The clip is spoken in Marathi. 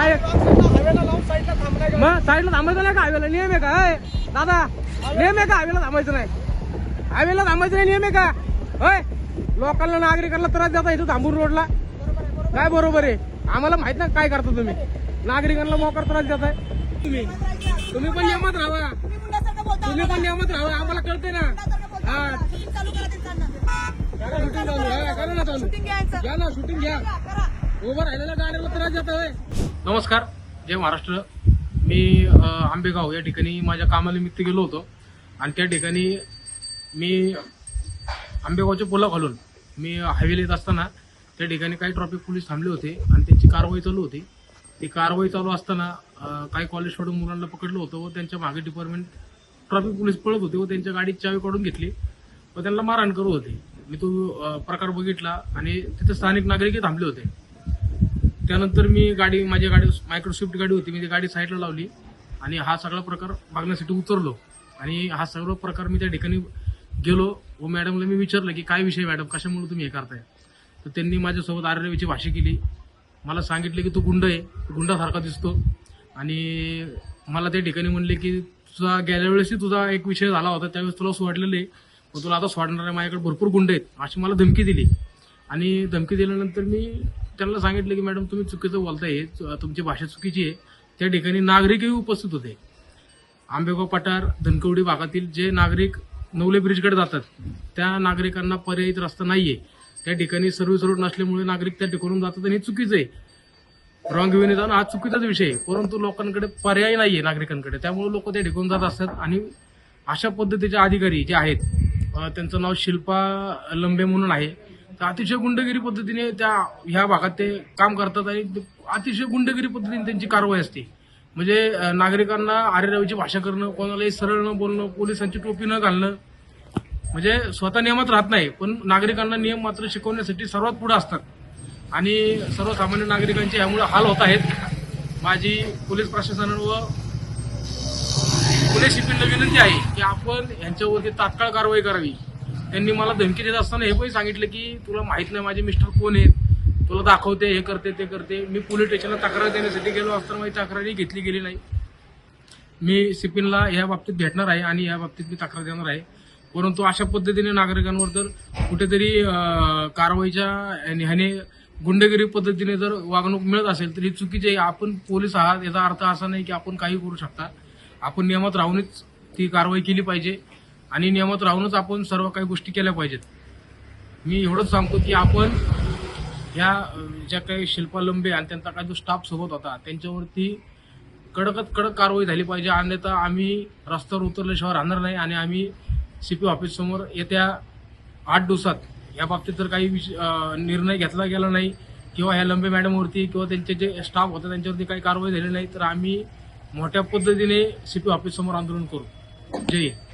काय मग साईडला थांबायचं नाही का? हायवेला नियम आहे का? होय? दादा नियम आहे का? हायवेला थांबायचं नाही. हायवेला थांबायचं नाही नियम आहे का? होय. लोकांना नागरिकांना त्रास देता इथं थांबून रोडला. काय बरोबर आहे? आम्हाला माहीत नाही काय करता तुम्ही. नागरिकांना मोकार त्रास देताय तुम्ही. तुम्ही पण नियमात राहा. तुम्ही पण नियमात राहा. आम्हाला कळते ना. हा. शूटिंग घ्या ना शूटिंग घ्या. उभं राहिलेल्या गाड्याला त्रास देत होय नमस्कार. जय महाराष्ट्र. मी आंबेगाव या ठिकाणी माझ्या कामानिमित्त गेलो होतो. आणि त्या ठिकाणी मी आंबेगावच्या पुला घालून मी हायवेला येत असताना त्या ठिकाणी काही ट्रॉफिक पोलीस थांबले होते आणि त्यांची कारवाई चालू होती. ती कारवाई चालू असताना काही कॉलेज सोडून मुलांना पकडलं होतं व त्यांच्या मागे डिपार्टमेंट ट्रॅफिक पोलीस पळत होते व त्यांच्या गाडी चावी काढून घेतली व त्यांना मारहाण करत होते. मी तो प्रकार बघितला आणि तिथे स्थानिक नागरिकही थांबले होते. त्यानंतर मी गाडी माझी गाडी मायक्रो स्विफ्ट गाडी होती. मी ती गाडी साईडला लावली आणि हा सगळा प्रकार बघण्यासाठी उतरलो. आणि हा सर्व प्रकार मी त्या ठिकाणी गेलो व मॅडमला मी विचारलं की काय विषय मॅडम कशामुळे तुम्ही हे करताय? तर त्यांनी माझ्यासोबत आर्यवीची भाषा केली. मला सांगितलं की तू गुंड आहे. गुंडासारखा दिसतो. आणि मला त्या ठिकाणी म्हणले की तुझा गेल्या वेळेसही तुझा एक विषय झाला होता. त्यावेळेस तुला सोडलेलं आहे. मग तुला आता सोडणार आहे माझ्याकडे भरपूर गुंड आहेत. अशी मला धमकी दिली. आणि धमकी दिल्यानंतर मी त्यांना सांगितलं की मॅडम तुम्ही चुकीचं बोलताय. तुमची भाषा चुकीची आहे. त्या ठिकाणी नागरिकही उपस्थित होते. आंबेगाव पठार धनकवडी भागातील जे नागरिक नवले ब्रिजकडे जातात त्या नागरिकांना पर्यायित रस्ता नाहीये. त्या ठिकाणी सर्व्हिस रोड नसल्यामुळे नागरिक त्या ठिकाणून जातात आणि हे चुकीचं आहे. रॉंग वेने जाणं हा चुकीचाच विषय आहे. परंतु लोकांकडे पर्याय नाहीये नागरिकांकडे. त्यामुळे लोक त्या ठिकाणून जात असतात आणि अशा पद्धतीचे अधिकारी जे आहेत त्यांचं नाव शिल्पा लंबे म्हणून आहे. तर अतिशय गुंडगिरी पद्धतीने त्या ह्या भागात ते काम करतात आणि अतिशय गुंडगिरी पद्धतीने त्यांची कारवाई असते. म्हणजे नागरिकांना आरेरावीची भाषा करणं कोणालाही सरळ न बोलणं पोलिसांची टोपी न घालणं म्हणजे स्वतः नियमात राहत नाही पण नागरिकांना नियम मात्र शिकवण्यासाठी सर्वात पुढे असतात. आणि सर्वसामान्य नागरिकांचे यामुळे हाल होत आहेत. माझी पोलीस प्रशासनानं व पुणे सिपीला विनंती आहे की आपण यांच्यावरती तात्काळ कारवाई करावी. त्यांनी मला धमकी देत असताना हे पण सांगितलं की तुला माहीत नाही माझे मिस्टर कोण आहेत. तुला दाखवते हे करते ते करते. मी पोलीस स्टेशनला तक्रार देण्यासाठी गेलो असताना माझी तक्रारही घेतली गेली नाही. मी सिपिनला या बाबतीत भेटणार आहे आणि या बाबतीत मी तक्रार देणार आहे. परंतु अशा पद्धतीने नागरिकांवर जर कुठेतरी कारवाईच्या ह्याने गुंडगिरी पद्धतीने जर वागणूक मिळत असेल तर ही चुकीची आहे. आपण पोलीस आहात याचा अर्थ असा नाही की आपण काही करू शकता. आपण नियमात राहूनच ती कारवाई केली पाहिजे. आणि नियमात राहूनच आपण सर्व काही गोष्टी केल्या पाहिजेत. मी एवढंच सांगतो की आपण ह्या ज्या काही शिल्पालंबी आणि त्यांचा काही जो स्टाफ सोबत होता त्यांच्यावरती कडकत कडक कारवाई झाली पाहिजे. अन्यथा आम्ही रस्त्यावर उतरल्याशिवाय राहणार नाही आणि आम्ही सीपी ऑफिस समोर येत्या आठ दिवसात या बाबतीत जर काही निर्णय घेतला गेला नाही किंवा ह्या लंबे मॅडमवरती किंवा त्यांचे जे स्टाफ होता त्यांच्यावरती काही कारवाई झाली नाही तर आम्ही मोठ्या पद्धतीने सीपी ऑफिस समोर आंदोलन करू. जय हिंद.